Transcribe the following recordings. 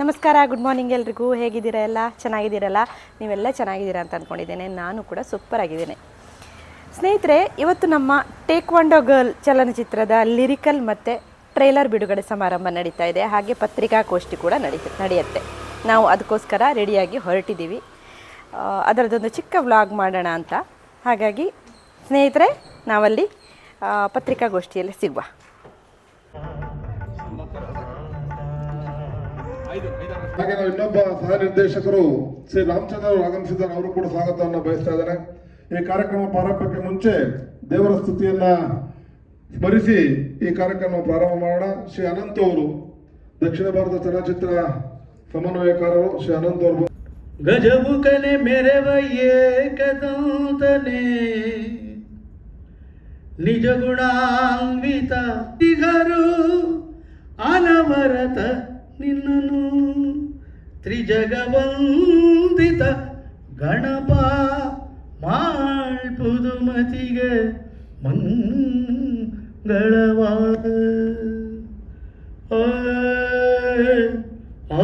ನಮಸ್ಕಾರ good morning ಎಲ್ರಿಗೂ. ಹೇಗಿದ್ದೀರಾ ಎಲ್ಲ? ಚೆನ್ನಾಗಿದ್ದೀರಲ್ಲ? ನೀವೆಲ್ಲ ಚೆನ್ನಾಗಿದ್ದೀರಾ ಅಂತ ಅಂದ್ಕೊಂಡಿದ್ದೇನೆ ನಾನು ಕೂಡ ಸೂಪರ್ ಆಗಿದ್ದೇನೆ. ಸ್ನೇಹಿತರೆ, ಇವತ್ತು ನಮ್ಮ ಟೇಕ್ವಾಂಡೋ ಗರ್ಲ್ ಚಲನಚಿತ್ರದ ಲಿರಿಕಲ್ ಮತ್ತು ಟ್ರೈಲರ್ ಬಿಡುಗಡೆ ಸಮಾರಂಭ ನಡೀತಾ ಇದೆ. ಹಾಗೆ ಪತ್ರಿಕಾಗೋಷ್ಠಿ ಕೂಡ ನಡೀತ, ನಡೆಯುತ್ತೆ. ನಾವು ಅದಕ್ಕೋಸ್ಕರ ರೆಡಿಯಾಗಿ ಹೊರಟಿದ್ದೀವಿ. ಅದರದ್ದೊಂದು ಚಿಕ್ಕ ವ್ಲಾಗ್ ಮಾಡೋಣ ಅಂತ. ಹಾಗಾಗಿ, ಸ್ನೇಹಿತರೆ, ನಾವಲ್ಲಿ ಪತ್ರಿಕಾಗೋಷ್ಠಿಯಲ್ಲಿ ಸಿಗುವ. ಹಾಗೆ ನಾವು ಇನ್ನೊಬ್ಬ ಸಹ ನಿರ್ದೇಶಕರು ಶ್ರೀ ರಾಮಚಂದ್ರ ಅವರು ಆಗಮಿಸಿದ್ದಾರೆ. ಅವರು ಕೂಡ ಸ್ವಾಗತವನ್ನು ಬಯಸ್ತಾ ಇದ್ದಾರೆ. ಈ ಕಾರ್ಯಕ್ರಮ ಪ್ರಾರಂಭಕ್ಕೆ ಮುಂಚೆ ದೇವರ ಸ್ತುತಿಯನ್ನ ಸ್ಮರಿಸಿ ಈ ಕಾರ್ಯಕ್ರಮ ಪ್ರಾರಂಭ ಮಾಡೋಣ. ಶ್ರೀ ಅನಂತ್ ಅವರು, ದಕ್ಷಿಣ ಭಾರತ ಚಲನಚಿತ್ರ ಸಮನ್ವಯಕಾರರು ಶ್ರೀ ಅನಂತ್ ಅವರು. ಗಜಮುಖನೆ ಕಲೆ ಏಕದಂತನೆ ನಿಜ ಗುಣಾನ್ವಿತ ಇಗರು ಅನವರತ ನಿನ್ನನು ತ್ರಿಜಗವಂದಿತ ಗಣಪ ಮಾಳ್ಪುದು ಮತಿಗೆ ಮಂಗಳವಾ ಆ ಆ ಆ.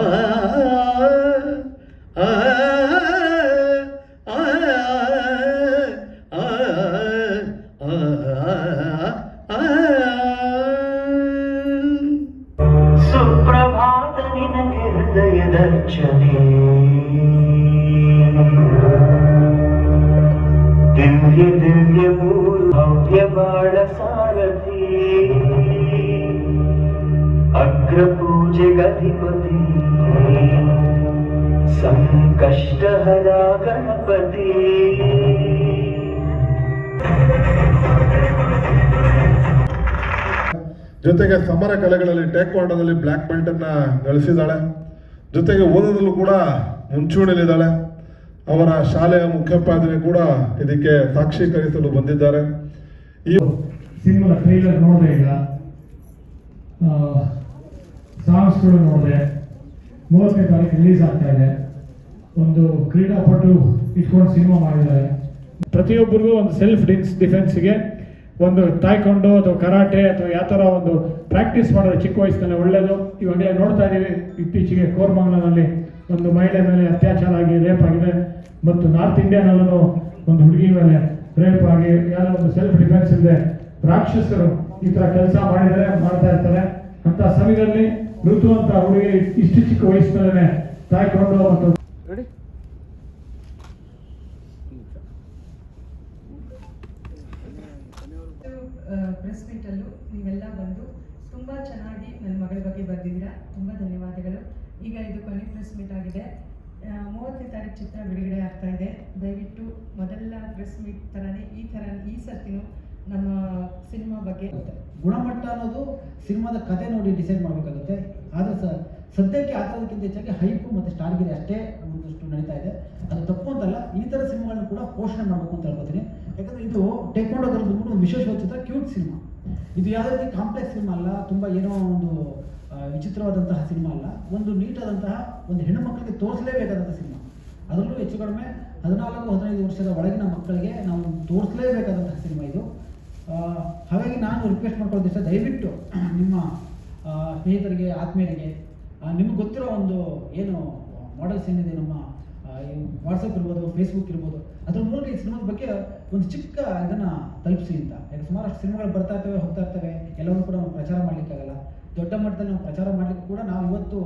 ಅಗ್ರ ಪೂಜೆಗಧಿಪತಿ ಸಂಕಷ್ಟಹರ ಗಣಪತಿ ಜೊತೆಗೆ ಸಮರ ಕಲೆಗಳಲ್ಲಿ ಟೇಕ್ವಾಂಡೋದಲ್ಲಿ ಬ್ಲ್ಯಾಕ್ ಬೆಲ್ಟ್ ಅನ್ನ ಗಳಿಸಿದ್ದಾಳೆ. ಜೊತೆಗೆ ಓದೋದಲ್ಲೂ ಕೂಡ ಮುಂಚೂಣಿಯಲ್ಲಿದ್ದಾಳೆ. ಅವರ ಶಾಲೆಯ ಮುಖ್ಯೋಪಾಧ್ಯಾಯ ಕೂಡ ಇದಕ್ಕೆ ಸಾಕ್ಷೀಕರಿಸಲು ಬಂದಿದ್ದಾರೆ. ಈ ಸಿನಿಮಾದ ಟ್ರೈಲರ್ ನೋಡಿದೆ ಈಗ. ಸಾಂಗ್ಸ್ಗಳು ನೋಡಿದೆ, ಮೂವತ್ತನೇ ತಾರೀಕು ರಿಲೀಸ್ ಆಗ್ತಾ ಇದೆ. ಒಂದು ಕ್ರೀಡಾಪಟು ಇಟ್ಕೊಂಡು ಸಿನಿಮಾ ಮಾಡಿದ್ದಾರೆ. ಪ್ರತಿಯೊಬ್ಬರಿಗೂ ಒಂದು ಸೆಲ್ಫ್ ಡಿನ್ಸ್ ಡಿಫೆನ್ಸ್ಗೆ ಒಂದು ತಾಯ್ಕೊಂಡು ಅಥವಾ ಕರಾಟೆ ಅಥವಾ ಯಾವ ಥರ ಒಂದು ಪ್ರಾಕ್ಟೀಸ್ ಮಾಡೋದು ಚಿಕ್ಕ ವಯಸ್ಸಿನಲ್ಲಿ ಒಳ್ಳೆಯದು ಇವಾಗಲೇ ನೋಡ್ತಾ ಇದ್ದೀವಿ ಇತ್ತೀಚೆಗೆ ಕೋರ್ಮಂಗ್ಲನಲ್ಲಿ ಒಂದು ಮಹಿಳೆ ಮೇಲೆ ಅತ್ಯಾಚಾರ ಆಗಿ ರೇಪ್ ಆಗಿದೆ. ಮತ್ತು ನಾರ್ತ್ ಇಂಡಿಯಾನಲ್ಲೂ ಒಂದು ಹುಡುಗಿ ಮೇಲೆ ರೇಪ್ ಆಗಿ, ಯಾರೋ ಒಂದು ಸೆಲ್ಫ್ ಡಿಫೆನ್ಸ್ ಇದೆ ರಾಕ್ಷಸರು ಈ ಥರ ಕೆಲಸ ಮಾಡಿದರೆ, ಮಾಡ್ತಾ ಇರ್ತಾರೆ. ಅಂತ ಸಮಯದಲ್ಲಿ ಋತು ಅಂತ ಹುಡುಗಿ ಇಷ್ಟು ಚಿಕ್ಕ ವಯಸ್ಸಿನಲ್ಲೇ ತಾಯ್ಕೊಂಡು ಮತ್ತು ಪ್ರೆಸ್ ಮೀಟಲ್ಲೂ ನೀವೆಲ್ಲ ಬಂದು ತುಂಬ ಚೆನ್ನಾಗಿ ನನ್ನ ಮಗಳ ಬಗ್ಗೆ ಬರೆದಿದ್ದೀರಾ. ತುಂಬ ಧನ್ಯವಾದಗಳು. ಈಗ ಇದು ಕೊನೆ ಪ್ರೆಸ್ ಮೀಟ್ ಆಗಿದೆ. ಮೂವತ್ತನೇ ತಾರೀಕು ಚಿತ್ರ ಬಿಡುಗಡೆ ಆಗ್ತಾ ಇದೆ. ದಯವಿಟ್ಟು ಮೊದಲ ಪ್ರೆಸ್ ಮೀಟ್ ಥರನೇ ಈ ಥರ ಈ ಸರ್ತಿನೂ ನಮ್ಮ ಸಿನಿಮಾ ಬಗ್ಗೆ ಗುಣಮಟ್ಟ ಅನ್ನೋದು ಸಿನಿಮಾದ ಕತೆ ನೋಡಿ ಡಿಸೈಡ್ ಮಾಡಬೇಕಾಗುತ್ತೆ. ಆದರೆ ಸ, ಸದ್ಯಕ್ಕೆ ಆ ಥರದಕ್ಕಿಂತ ಹೆಚ್ಚಾಗಿ ಹೈಪು ಮತ್ತು ಸ್ಟಾರ್ಗಿರಿ ಅಷ್ಟೇ ಒಂದಷ್ಟು ನಡೀತಾ ಇದೆ. ಅದು ತಪ್ಪು ಅಂತಲ್ಲ ಈ ಥರ ಸಿನಿಮಾಗಳನ್ನ ಕೂಡ ಪೋಷಣೆ ಮಾಡಬೇಕು ಅಂತ ಹೇಳ್ಕೊತೀನಿ. ಯಾಕಂದರೆ ಇದು ಬಂದ್ಬಿಟ್ಟು ಒಂದು ವಿಶೇಷವಾದ ಚಿತ್ರ, ಕ್ಯೂಟ್ ಸಿನಿಮಾ. ಇದು ಯಾವುದೇ ರೀತಿ ಕಾಂಪ್ಲೆಕ್ಸ್ ಸಿನಿಮಾ ಅಲ್ಲ, ತುಂಬ ಏನೋ ಒಂದು ವಿಚಿತ್ರವಾದಂತಹ ಸಿನಿಮಾ ಅಲ್ಲ. ಒಂದು ನೀಟಾದಂತಹ ಒಂದು ಹೆಣ್ಣು ಮಕ್ಕಳಿಗೆ ತೋರಿಸಲೇಬೇಕಾದಂಥ ಸಿನಿಮಾ. ಅದರಲ್ಲೂ ಹೆಚ್ಚು ಕಡಿಮೆ ಹದಿನಾಲ್ಕು, ಹದಿನೈದು ವರ್ಷದ ಒಳಗಿನ ಮಕ್ಕಳಿಗೆ ನಾವು ತೋರಿಸಲೇಬೇಕಾದಂತಹ ಸಿನಿಮಾ ಇದು. ಹಾಗಾಗಿ ನಾನು ರಿಕ್ವೆಸ್ಟ್ ಮಾಡ್ಕೊಳ್ಳೋದು ಇಷ್ಟ ದಯವಿಟ್ಟು ನಿಮ್ಮ ಸ್ನೇಹಿತರಿಗೆ, ಆತ್ಮೀಯರಿಗೆ ನಿಮ್ಗೆ ಗೊತ್ತಿರೋ ಒಂದು ಏನು ಮಾಡೆಲ್ಸ್ ಏನಿದೆ ನಮ್ಮ ವಾಟ್ಸಪ್ ಇರ್ಬೋದು ಫೇಸ್ಬುಕ್ ಇರ್ಬೋದು, ಅದ್ರ ಮೂಲಕ ಈ ಸಿನಿಮಾದ ಬಗ್ಗೆ ಒಂದು ಚಿಕ್ಕ ಇದನ್ನು ತಲುಪಿಸಿ ಅಂತ. ಯಾಕೆ ಸುಮಾರಷ್ಟು ಸಿನಿಮಾಗಳು ಬರ್ತಾ ಇರ್ತವೆ, ಹೋಗ್ತಾ ಇರ್ತವೆ, ಎಲ್ಲವನ್ನೂ ಕೂಡ ಪ್ರಚಾರ ಮಾಡಲಿಕ್ಕಾಗಲ್ಲ. ದೊಡ್ಡ ಮಟ್ಟದಲ್ಲಿ ನಾವು ಪ್ರಚಾರ ಮಾಡಲಿಕ್ಕೆ ಕೂಡ ನಾವು ಇವತ್ತು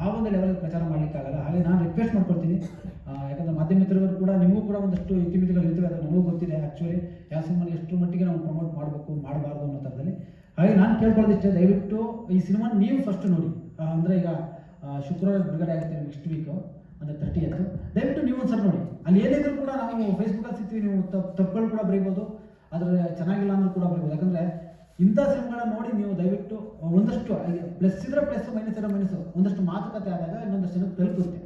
ಆ ಒಂದು ಲೆವೆಲ್ಗೆ ಪ್ರಚಾರ ಮಾಡಲಿಕ್ಕಾಗಲ್ಲ ಹಾಗೆ ನಾನು ರಿಕ್ವೆಸ್ಟ್ ಮಾಡ್ಕೊಳ್ತೀನಿ. ಯಾಕಂದ್ರೆ ಮಾಧ್ಯಮ ಮಿತ್ರರು ಕೂಡ ನಿಮಗೂ ಕೂಡ ಒಂದಷ್ಟು ಇತಿಮಿತಿಗಳು ಇರ್ತವೆ, ಅದು ನನಗೂ ಗೊತ್ತಿದೆ ಆ್ಯಕ್ಚುಲಿ ಯಾವ ಸಿನಿಮಾನ ಎಷ್ಟು ಮಟ್ಟಿಗೆ ನಾವು ಪ್ರಮೋಟ್ ಮಾಡಬೇಕು, ಮಾಡಬಾರ್ದು ಅನ್ನೋ ಥರದಲ್ಲಿ. ಹಾಗೆ ನಾನು ಕೇಳ್ಕೊಳ್ಳೋದಿಷ್ಟೇ, ದಯವಿಟ್ಟು ಈ ಸಿನಿಮಾ ನೀವು ಫಸ್ಟ್ ನೋಡಿ. ಅಂದರೆ ಈಗ ಶುಕ್ರವಾರ ಬಿಡುಗಡೆ ಆಗುತ್ತೆ ನೆಕ್ಸ್ಟ್ ವೀಕು ಅಂದರೆ ತರ್ಟಿ ಎತ್ತು ದಯವಿಟ್ಟು ನೀವು ಒಂದ್ಸಲ ನೋಡಿ. ಅಲ್ಲಿ ಏನಿದ್ರು ಕೂಡ ನಾವು ಫೇಸ್ಬುಕ್ಕಲ್ಲಿ ಸಿಗ್ತೀವಿ, ನೀವು ತಪ್ಪು ತಪ್ಪುಗಳು ಕೂಡ ಬರೀಬೋದು. ಆದರೆ ಚೆನ್ನಾಗಿಲ್ಲ ಅಂದ್ರೂ ಕೂಡ ಬರೀಬೋದು. ಯಾಕಂದರೆ ಇಂಥ ಸಿನಿಮಾಗಳನ್ನ ನೋಡಿ ನೀವು ದಯವಿಟ್ಟು ಒಂದಷ್ಟು ಪ್ಲಸ್ ಇದ್ರೆ ಪ್ಲಸ್ ಮೈನಸ್ ಇದ್ರೆ ಮೈನಸ್ ಒಂದಷ್ಟು ಮಾತುಕತೆ ಆದಾಗ ಇನ್ನೊಂದಷ್ಟು ಜನಕ್ಕೆ ತಲುಪುತ್ತೆ.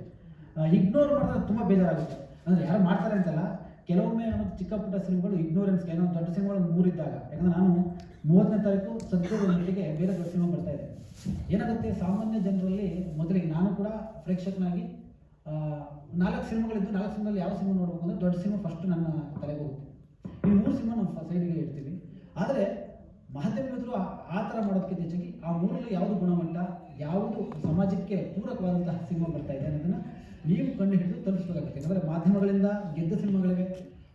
ಇಗ್ನೋರ್ ಮಾಡಿದ್ರೆ ತುಂಬ ಬೇಜಾರಾಗುತ್ತೆ. ಅಂದರೆ ಯಾರು ಮಾಡ್ತಾರೆ ಅಂತಲ್ಲ, ಕೆಲವೊಮ್ಮೆ ನಮ್ಮ ಚಿಕ್ಕ ಪುಟ್ಟ ಸಿನಿಮಾಗಳು ಇಗ್ನೋರೆನ್ಸ್ ಏನೋ ದೊಡ್ಡ ಸಿನಿಮಾಗಳು ಮೂರಿದ್ದಾಗ, ಯಾಕಂದ್ರೆ ನಾನು ಮೂವತ್ತನೇ ತಾರೀಕು ಸದ್ಯದ ಮಟ್ಟಿಗೆ ಬೇರೆ ದೊಡ್ಡ ಸಿನಿಮಾ ಬರ್ತಾ ಇದೆ. ಏನಾಗುತ್ತೆ, ಸಾಮಾನ್ಯ ಜನರಲ್ಲಿ ಮೊದಲಿಗೆ ನಾನು ಕೂಡ ಪ್ರೇಕ್ಷಕನಾಗಿ ನಾಲ್ಕು ಸಿನಿಮಾಗಳಿದ್ದು, ನಾಲ್ಕು ಸಿನಿಮಾದಲ್ಲಿ ಯಾವ ಸಿನಿಮಾ ನೋಡಬೇಕು ಅಂದ್ರೆ ದೊಡ್ಡ ಸಿನಿಮಾ ಫಸ್ಟ್ ನನ್ನ ತಲೆಗೆ ಹೋಗುತ್ತೆ. ಈ ಮೂರು ಸಿನಿಮಾ ನಾವು ಸೈಡಿಗೆ ಇಡ್ತೀವಿ ಆದರೆ ಮಾಧ್ಯಮ ಮಿತ್ರರು ಆ- ಥರ ಮಾಡೋದಕ್ಕಿಂತ ಹೆಚ್ಚಾಗಿ ಆ ಮೂರಲ್ಲಿ ಯಾವುದು ಗುಣಮಟ್ಟ ಯಾವುದು ಸಮಾಜಕ್ಕೆ ಪೂರಕವಾದಂತಹ ಸಿನಿಮಾ ಬರ್ತಾ ಇದೆ ಅನ್ನೋದನ್ನು ನೀವು ಕಂಡು ಹಿಡಿದು ತಲುಪಿಸಬೇಕಾಗುತ್ತೆ. ಯಾಕಂದರೆ ಮಾಧ್ಯಮಗಳಿಂದ ಗೆದ್ದ ಸಿನಿಮಾಗಳಿವೆ,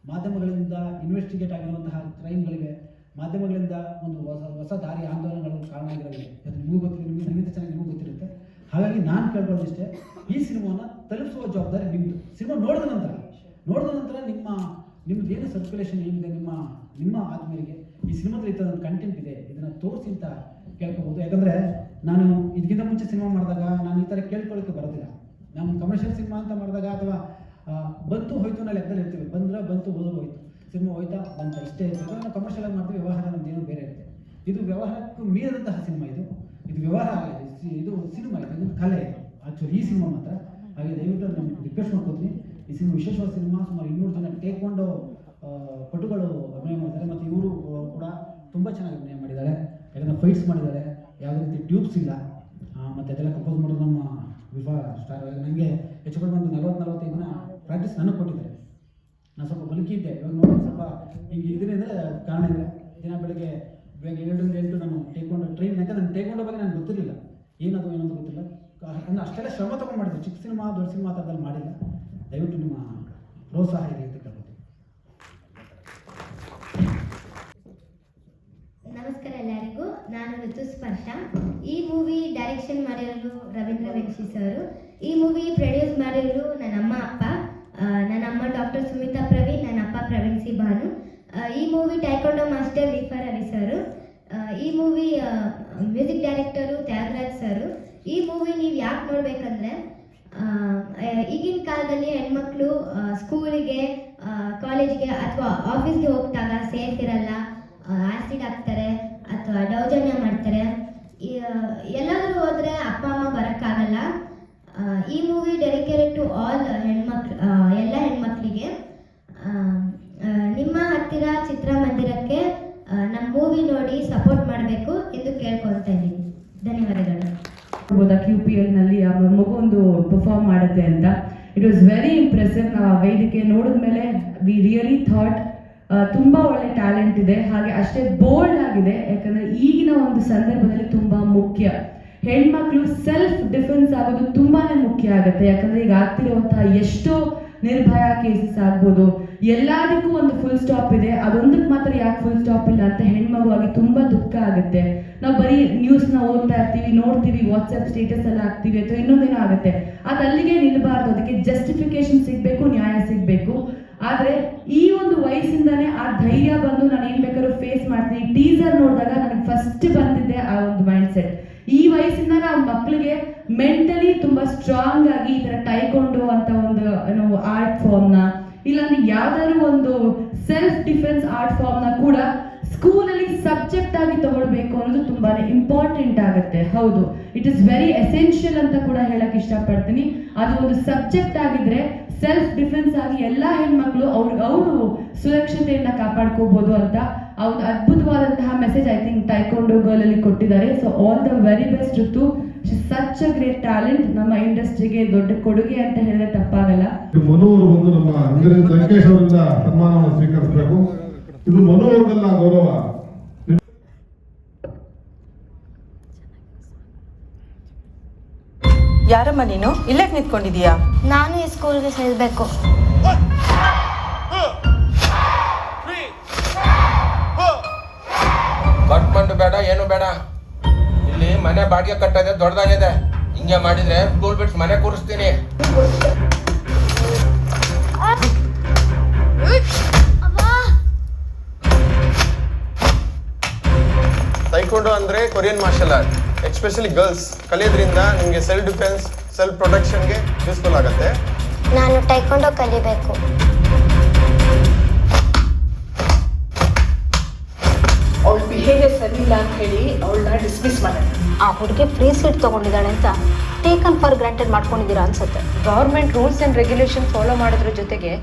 ಮಾಧ್ಯಮಗಳಿಂದ ಇನ್ವೆಸ್ಟಿಗೇಟ್ ಆಗಿರುವಂತಹ ಕ್ರೈಮ್ಗಳಿವೆ ಮಾಧ್ಯಮಗಳಿಂದ ಒಂದು ಹೊಸ ಹೊಸ ದಾರಿ ಆಂದೋಲನಗಳು ಕಾರಣ ಆಗಿರೋದಿವೆ ಅದು ನಿಮಗೂ ಗೊತ್ತಿದೆ, ನಿಮಗೆ ನನಗಿಂತ ಚೆನ್ನಾಗಿ ನಿಮಗೂ ಗೊತ್ತಿರುತ್ತೆ. ಹಾಗಾಗಿ ನಾನು ಕೇಳ್ಕೊಳ್ಳೋದಿಷ್ಟೇ ಈ ಸಿನಿಮಾನ ತಲುಪಿಸುವ ಜವಾಬ್ದಾರಿ ನಿಮ್ಮದು ಸಿನಿಮಾ ನೋಡಿದ ನಂತರ ನೋಡಿದ ನಂತರ ನಿಮ್ಮ ನಿಮ್ದು ಏನು ಸರ್ಕ್ಯುಲೇಷನ್ ಏನಿದೆ, ನಿಮ್ಮ ನಿಮ್ಮ ಆದ್ಮೇಲೆಗೆ ಈ ಸಿನಿಮಾದಲ್ಲಿ ಈ ಒಂದು ಕಂಟೆಂಟ್ ಇದೆ, ಇದನ್ನು ತೋರಿಸಿ ಅಂತ ಕೇಳ್ಕೊಬೋದು. ಯಾಕಂದರೆ ನಾನು ಇದಕ್ಕಿಂತ ಮುಂಚೆ ಸಿನಿಮಾ ಮಾಡಿದಾಗ ನಾನು ಈ ಥರ ಕೇಳ್ಕೊಳ್ಳೋಕ್ಕೆ ಬರೋದಿಲ್ಲ. ನಾನು ಕಮರ್ಷಿಯಲ್ ಸಿನಿಮಾ ಅಂತ ಮಾಡಿದಾಗ ಅಥವಾ ಬಂತು ಹೋಯ್ತು ನಾವು ಲೆಕ್ಕದಲ್ಲಿ ಇರ್ತೀವಿ. ಬಂದ್ರೆ ಬಂತು, ಹೋದ್ರು ಹೋಯ್ತು. ಸಿನಿಮಾ ಹೋಯ್ತಾ ಬಂತ, ಇಷ್ಟೇ ಇರ್ತದೆ ನಾವು ಕಮರ್ಷಿಯಲ್ ಆಗಿ ಮಾಡ್ತೀವಿ, ವ್ಯವಹಾರ ನಮ್ದು ಏನು ಬೇರೆ ಇರುತ್ತೆ. ಇದು ವ್ಯವಹಾರಕ್ಕೂ ಮೀರಿದಂತಹ ಸಿನಿಮಾ ಇದು. ಇದು ವ್ಯವಹಾರ ಇದು ಸಿನಿಮಾ ಇದು ಕಲೆ ಇದು. ಆ್ಯಕ್ಚುಲಿ ಈ ಸಿನಿಮಾ ಮಾತ್ರ. ಹಾಗೆ ದಯವಿಟ್ಟು ನಾನು ರಿಕ್ವೆಸ್ಟ್ ಮಾಡ್ಕೊತೀನಿ. ಈ ಸಿನಿಮಾ ವಿಶೇಷವಾದ ಸಿನಿಮಾ ಸುಮಾರು ಇನ್ನೂರು ಜನ ಟೇಕ್ಕೊಂಡು ಪಟುಗಳು ಅಭಿನಯ ಮಾಡಿದ್ದಾರೆ. ಮತ್ತು ಇವರು ಕೂಡ ತುಂಬ ಚೆನ್ನಾಗಿ ಅಭಿನಯ ಮಾಡಿದ್ದಾರೆ. ಯಾಕಂದರೆ ಫೈಟ್ಸ್ ಮಾಡಿದ್ದಾರೆ. ಯಾವುದೇ ರೀತಿ ಟ್ಯೂಬ್ಸ್ ಇಲ್ಲ. ಮತ್ತು ಅದೆಲ್ಲ ಕಂಪೋಸ್ ಮಾಡೋದು ನಮ್ಮ ವಿಭಾ ಸ್ಟಾರ್ ನನಗೆ ಹೆಚ್ಚು ಕಡಿಮೆ ಒಂದು ನಲ್ವತ್ತು, ನಲವತ್ತೈದು ದಿನ ಪ್ರಾಕ್ಟೀಸ್ ನನಗೆ ಕೊಟ್ಟಿದ್ದಾರೆ. ನಾನು ಸ್ವಲ್ಪ ಬಲಕಿದ್ದೆ ಇವಾಗ ನೋಡಿ ಸ್ವಲ್ಪ ಹಿಂಗೆ ಇದರಿಂದ ಕಾರಣ ಇದೆ. ದಿನ ಬೆಳಗ್ಗೆ ಬೆಳಗ್ಗೆ ಏಳರಿಂದ ಎಂಟು ನಾನು ಟೇಕೊಂಡು ಟ್ರೈನ್ ಯಾಕಂದ್ರೆ ನಾನು ಟೇಕೊಂಡ ಬಗ್ಗೆ ನನಗೆ ಗೊತ್ತಿರಲಿಲ್ಲ. ಏನದು ಏನಂತ ಗೊತ್ತಿಲ್ಲ. ಅಷ್ಟೆಲ್ಲ ಶ್ರಮ ತಗೊಂಡು ಮಾಡಿದ್ದೆ. ಚಿಕ್ಕ ಸಿನಿಮಾ, ದೊಡ್ಡ ಸಿನಿಮಾ ಥರದಲ್ಲಿ ಮಾಡಿಲ್ಲ. ದಯವಿಟ್ಟು ನಿಮ್ಮ ಪ್ರೋತ್ಸಾಹ ಕೇಳ್ಬೋದು ನಮಸ್ಕಾರ ಎಲ್ಲರಿಗೂ, ನಾನು ಋತುಸ್ಪರ್ಶ. ಈ ಮೂವಿ ಡೈರೆಕ್ಷನ್ ಮಾಡಿರೋರು ರವೀಂದ್ರ ವೆಂಕಿ ಸರ್. ಈ ಮೂವಿ ಪ್ರೊಡ್ಯೂಸ್ ಮಾಡಿರೋರು ನನ್ನ ಅಮ್ಮ ಅಪ್ಪ. ನನ್ನ ಅಮ್ಮ ಡಾಕ್ಟರ್ ಸುಮಿತಾ ಪ್ರವೀಣ್ ನನ್ನ ಅಪ್ಪ ಪ್ರವೀಣ್ ಸಿ ಭಾನು ಈ ಮೂವಿ ಟೈಕೊಂಡೋ ಮಾಸ್ಟರ್ ವಿಫರ್ ರವಿ ಸರ್. ಈ movie music director Thyagaraj sir. ಈ ಮೂವಿ ನೀವು ಯಾಕೆ ನೋಡ್ಬೇಕಂದ್ರೆ ಈಗಿನ ಕಾಲದಲ್ಲಿ ಹೆಣ್ಮಕ್ಳು ಸ್ಕೂಲಿಗೆ ಕಾಲೇಜ್ಗೆ ಅಥವಾ ಆಫೀಸ್ಗೆ ಹೋಗ್ತಾಗ ಸೇಫ್ ಇರಲ್ಲ ಆ್ಯಸಿಡ್ ಹಾಕ್ತಾರೆ ಅಥವಾ ದೌರ್ಜನ್ಯ ಮಾಡ್ತಾರೆ. ಎಲ್ಲಾದರೂ ಹೋದರೆ ಅಪ್ಪ, ಅಮ್ಮ ಬರೋಕ್ಕಾಗಲ್ಲ. ಈ ಮೂವಿ ಡೆಡಿಕೇಟೆಡ್ ಟು ಆಲ್ ಹೆಣ್ಮಕ್ಳು ಎಲ್ಲ ಹೆಣ್ಮಕ್ಳಿಗೆ ನಿಮ್ಮ ಹತ್ತಿರ ಚಿತ್ರಮಂದಿರಕ್ಕೆ ನಮ್ಮ ಮೂವಿ ನೋಡಿ ಸಪೋರ್ಟ್ ಮಾಡಬೇಕು ಎಂದು ಕೇಳ್ಕೊಳ್ತಾ ಇದ್ದೀನಿ ಧನ್ಯವಾದಗಳು ನೋಡ್ಬೋದಾ ಕ್ಯೂ ಪಿ ಎಲ್ನಲ್ಲಿ ಆ ಮಗು ಒಂದು ಪರ್ಫಾರ್ಮ್ ಮಾಡುತ್ತೆ ಅಂತ ಇಟ್ ವಾಸ್ ವೆರಿ ಇಂಪ್ರೆಸಿವ್ ನಾವು ಆ ಮೇಲೆ ವಿ ರಿಯಲಿ ಥಾಟ್ ತುಂಬ ಒಳ್ಳೆ ಟ್ಯಾಲೆಂಟ್ ಇದೆ, ಹಾಗೆ ಅಷ್ಟೇ ಬೋಲ್ಡ್ ಆಗಿದೆ, ಯಾಕಂದ್ರೆ ಈಗಿನ ಒಂದು ಸಂದರ್ಭದಲ್ಲಿ ತುಂಬಾ ಮುಖ್ಯ. ಹೆಣ್ಮಕ್ಳು ಸೆಲ್ಫ್ ಡಿಫೆನ್ಸ್ ಆಗೋದು ತುಂಬಾನೇ ಮುಖ್ಯ ಆಗುತ್ತೆ, ಯಾಕಂದ್ರೆ ಈಗ ಆಗ್ತಿರುವಂತಹ ಎಷ್ಟೋ ನಿರ್ಭಯ ಕೇಸಸ್ ಆಗ್ಬೋದು. ಎಲ್ಲದಕ್ಕೂ ಒಂದು ಫುಲ್ ಸ್ಟಾಪ್ ಇದೆ, ಅದೊಂದಕ್ಕೆ ಮಾತ್ರ ಯಾಕೆ ಫುಲ್ ಸ್ಟಾಪ್ ಇಲ್ಲ ಅಂತ ಹೆಣ್ಮಗು ಆಗಿ ತುಂಬಾ ದುಃಖ ಆಗುತ್ತೆ. ನಾವು ಬರೀ ನ್ಯೂಸ್ನ ಓದ್ತಾ ಇರ್ತೀವಿ, ನೋಡ್ತೀವಿ ವಾಟ್ಸಪ್ ಸ್ಟೇಟಸ್ ಎಲ್ಲ ಹಾಕ್ತೀವಿ ಅಥವಾ ಇನ್ನೊಂದೇನೋ ಆಗುತ್ತೆ. ಅದು ಅಲ್ಲಿಗೆ ನಿಲ್ಬಾರ್ದು, ಅದಕ್ಕೆ ಜಸ್ಟಿಫಿಕೇಶನ್ ಸಿಗಬೇಕು, ನ್ಯಾಯ ಸಿಗ್ಬೇಕು. ಆದ್ರೆ ಈ ಒಂದು ವಯಸ್ಸಿಂದಾನೇ ಆ ಧೈರ್ಯ ಬಂದು ನಾನು ಏನ್ ಬೇಕಾದ್ರೂ ಫೇಸ್ ಮಾಡ್ತೀನಿ. ಟೀಸರ್ ನೋಡಿದಾಗ ನನಗೆ ಫಸ್ಟ್ ಬಂದಿದ್ದೆ ಆ ಒಂದು ಮೈಂಡ್ ಸೆಟ್ ಈ ವಯಸ್ಸಿಂದ ನಾವು ಮಕ್ಕಳಿಗೆ ಮೆಂಟಲಿ ತುಂಬಾ ಸ್ಟ್ರಾಂಗ್ ಆಗಿ ಈ ತರ ಟೈಕೊಂಡು ಅಂತ ಒಂದು ಏನು ಆರ್ಟ್ ಫಾರ್ಮ್ನ ಇಲ್ಲಾಂದ್ರೆ ಯಾವ್ದಾದ್ರು ಒಂದು ಸೆಲ್ಫ್ ಡಿಫೆನ್ಸ್ ಆರ್ಟ್ ಫಾರ್ಮ್ನ ಕೂಡ ಸ್ಕೂಲಲ್ಲಿ ಸಬ್ಜೆಕ್ಟ್ ಆಗಿ ತಗೊಳ್ಬೇಕು ಅನ್ನೋದು ತುಂಬಾನೇ ಇಂಪಾರ್ಟೆಂಟ್ ಆಗುತ್ತೆ. ಹೌದು. ಇಟ್ ಇಸ್ ವೆರಿ ಎಸೆನ್ಷಿಯಲ್ ಅಂತ ಕೂಡ ಹೇಳಕ್ ಇಷ್ಟಪಡ್ತೀನಿ. ಅದು ಒಂದು ಸಬ್ಜೆಕ್ಟ್ ಆಗಿದ್ರೆ ಸೆಲ್ಫ್ ಡಿಫೆನ್ಸ್ ಆಗಿ ಎಲ್ಲ ಹೆಣ್ಮಕ್ಳು ಅವ್ರಿಗೆ ಅವರು ಸುರಕ್ಷತೆಯನ್ನ ಕಾಪಾಡ್ಕೋಬಹುದು ಅಂತ ಒಂದು ಅದ್ಭುತವಾದಂತಹ message I think taekwondo girl ಅಲ್ಲಿ ಕೊಟ್ಟಿದ್ದಾರೆ. So all the very best Ritu such a great talent ನಮ್ಮ ಇಂಡಸ್ಟ್ರಿಗೆ ದೊಡ್ಡ ಕೊಡುಗೆ ಅಂತ ಹೇಳಿದ್ರೆ ತಪ್ಪಾಗಲ್ಲ. ಮನು ಅವರು ಬಂದು ನಮ್ಮ ಲಂಕೇಶ್ ಅವರಿಂದ ಸನ್ಮಾನವನ್ನು ಸ್ವೀಕರಿಸಬೇಕು. ಇದು ಮನು ಗೌರವ. ಯಾರಮ್ಮ ನೀನು ಇಲ್ಲೇ ನಿಂತ್ಕೊಂಡಿದೀಯಾ ನಾನು ಈ ಸ್ಕೂಲ್ಗೆ ಸೇರ್ಬೇಕು. ಕಟ್ಕೊಂಡು ಬೇಡ ಏನು ಬೇಡ. ಇಲ್ಲಿ ಮನೆ ಬಾಡಿಗೆ ಕಟ್ಟದೆ ದೊಡ್ಡದಾಗಿದೆ. ಹಿಂಗೆ ಮಾಡಿದ್ರೆ ಸ್ಕೂಲ್ ಬಿಟ್ಟು ಮನೆ ಕೂರಿಸ್ತೀನಿ. ತೈಕೊಂಡು ಅಂದ್ರೆ Korean martial art especially girls ಕಲಿಯೋದ್ರಿಂದ ನಿಮಗೆ ಸೆಲ್ಫ್ ಡಿಫೆನ್ಸ್ ಸೆಲ್ಫ್ ಪ್ರೊಟೆಕ್ಷನ್ಗೆ ಯೂಸ್ಫುಲ್ ಆಗುತ್ತೆ. ನಾನು ಟೈಕೊಂಡು ಕಲಿಬೇಕು. ಅವಳ ಬಿಹೇವಿಯರ್ ಸರಿ ಇಲ್ಲ ಅಂತ ಹೇಳಿ ಅವಳನ್ನ ಡಿಸ್ಮಿಸ್ ಮಾಡೋಣ. ಆ ಹುಡುಗಿ ಫ್ರೀ ಸೀಟ್ ತಗೊಂಡಿದ್ದಾಳೆ ಅಂತ ಟೇಕನ್ ಫಾರ್ ಗ್ರಾಂಟೆಡ್ ಮಾಡ್ಕೊಂಡಿದ್ದೀರಾ ಅನ್ಸುತ್ತೆ. Government rules and regulation follow ಮಾಡೋದ್ರ ಜೊತೆಗೆ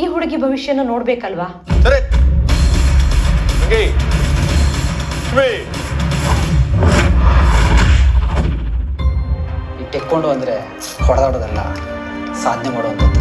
ಈ ಹುಡುಗಿ ಭವಿಷ್ಯನ ನೋಡ್ಬೇಕಲ್ವಾ? ಸರಿ. ಟೆಕ್ಕೊಂಡು ಅಂದರೆ ಹೊಡೆದಾಡೋದಲ್ಲ ಸಾಧನೆ ಮಾಡುವಂಥದ್ದು.